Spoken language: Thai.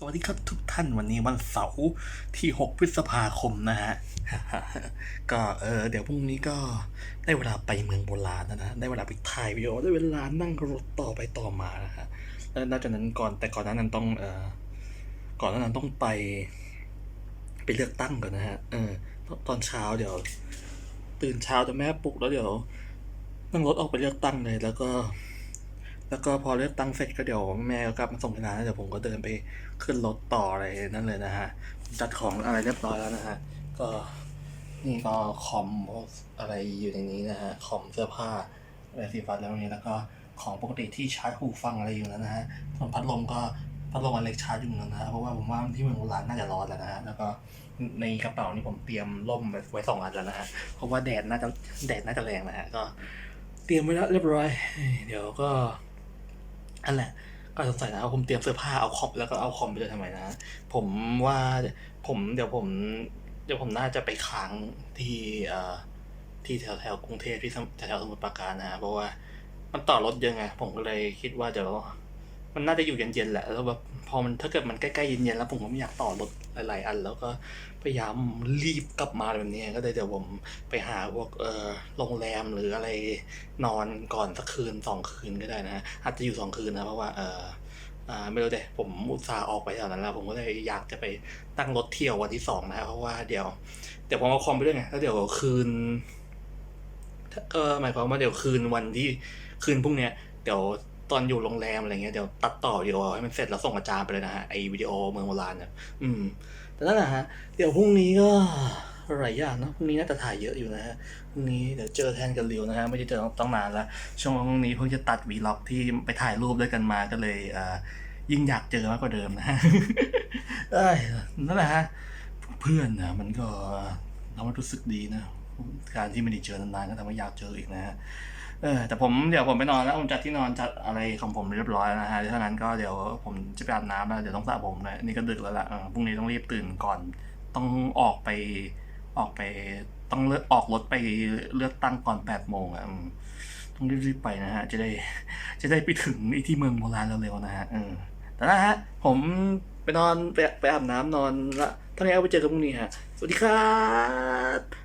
สวัสดีครับทุกท่านวันนี้วันเสาร์ที่ 6 พฤษภาคมนะฮะ ก็เออเดี๋ยวพรุ่งนี้ก็ได้เวลาไปเมืองโบราณแล้วนะได้เวลาไปถ่ายวิดีโอได้เวลานั่งรถต่อไปต่อมานะฮะแล้วนอกจากนั้นก่อนแต่ก่อนหนานั้นต้องเออก่อนนานั้นต้องไป ไปเลือกตั้งก่อนนะฮะเออตตอนเช้าเดี๋ยว ตื่นเช้าจะแม่ปลุกแล้วเดี๋ยวนั่งรถออกไปเลือกตั้งเลยแล้วก็ แล้วก็พอเลือกตั้งเสร็จก็เดี๋ยวแม่ก็กลับมาส่งที่ร้านแล้วเดี๋ยวผมก็เดินไปขึ้นรถต่ออะไรนั่นเลยนะฮะจัดของอะไรเรียบร้อยแล้วนะฮะก็นี่ก็คอมอะไรอยู่ในนี้นะฮะคอมเสื้อผ้าอะไรสีฟ้าแล้วนี้แล้วก็ของปกติที่ชาร์จหูฟังอะไรอยู่แล้วนะฮะส่วนพัดลมก็พัดลมอันเล็กชาร์จอยู่แล้วนะฮะเพราะว่าผมว่าที่เมืองโบราณน่าจะร้อนแล้วนะฮะแล้วก็ในกระเป๋านี่ผมเตรียมร่มไว้สองอันแล้วนะฮะเพราะว่าแดดน่าจะแดดน่าจะแรงนะฮะก็เตรียมไว้แล้วเรียบร้อย เดี๋ยวก็ นั่นแหละ ก็สงสัยนะว่าผมเตรียมเสื้อผ้าเอาคอมแล้วก็เอาคอมไปเลยทำไมนะ ผมว่าผมเดี๋ยวผม เดี๋ยวผมน่าจะไปค้างที่เอ่อที่แถวแถวกรุงเทพที่แถวแถวสมุทรปราการนะเพราะว่ามันต่อรถเยอะไงผมก็เลยคิดว่าเดี๋ยว มันน่าจะอยู่เย็นๆแหละแล้วแบบพอมันถ้าเกิดมันใกล้ๆเย็นๆแล้วผมก็ไม่อยากต่อรถหลายๆอัน แล้วก็พยายามรีบกลับมาแบบนี้ก็เลยเดี๋ยวผมไปหาพวกเออโรงแรมหรืออะไรนอนก่อนสักคืนสองคืนก็ได้นะฮะอาจจะอยู่สองคืนนะเพราะว่าเอออ่าไม่รู้แต่ผมอุตส่าห์ออกไปแถวนั้นแล้ว ผมก็เลยอยากจะไปตั้งรถเที่ยววันที่สองนะเพราะว่าเดี๋ยวเดี๋ยวผมเอาคอมไปด้วยไงแล้วเดี๋ยวคืนก็หมายความว่าเดี๋ยวคืนวันที่คืนพรุ่งเนี้ยเดี๋ยว ตอนอยู่โรงแรมอะไรเงี้ยเดี๋ยวตัดต่อวิดีโอให้มันเสร็จแล้วส่งอาจารย์ไปเลยนะฮะไอวิดีโอเมืองโบราณเนี่ยอืม แต่นั่นแหละฮะเดี๋ยวพรุ่งนี้ก็หลายอย่างนะพรุ่งนี้น่าจะถ่ายเยอะอยู่นะฮะพรุ่งนี้เดี๋ยวเจอแทนกันเร็วนะฮะไม่ได้เจอต้องนานล้วช่วงนี้เพิ่งจะตัดวีล็อกที่ไปถ่ายรูปด้วยกันมาก็เลยอ่อยิ่งอยากเจอมากกว่าเดิมนะฮะเอ้นั่นแหละฮะเพื่อนนะมันก็ทำให้รู้สึกดีนะ การที่ไม่ได้เจอนานๆก็ทำให้อยากเจออีกนะฮะเออแต่ผมเดี๋ยวผมไปนอนแล้วผมจัดที่นอนจัดอะไรของผมเรียบร้อยแล้วนะฮะถ้างั้นก็เดี๋ยวผมจะไปอาบน้ำแล้วเดี๋ยวต้องสระผมเลยนี่ก็ดึกแล้วล่ะเออพรุ่งนี้ต้องรีบตื่นก่อนต้องออกไปออกไปต้องเลือกออกรถไปเลือกตั้งก่อนแปดโมงอะต้องรีบๆไปนะฮะจะได้จะได้ไปถึงไอ้ที่เมืองโบราณเร็วๆนะฮะเออแต่นะฮะผมไปนอนไปไปอาบน้ำนอนละถ้าไงเอาไปเจอกันพรุ่งนี้ฮะสวัสดีครับ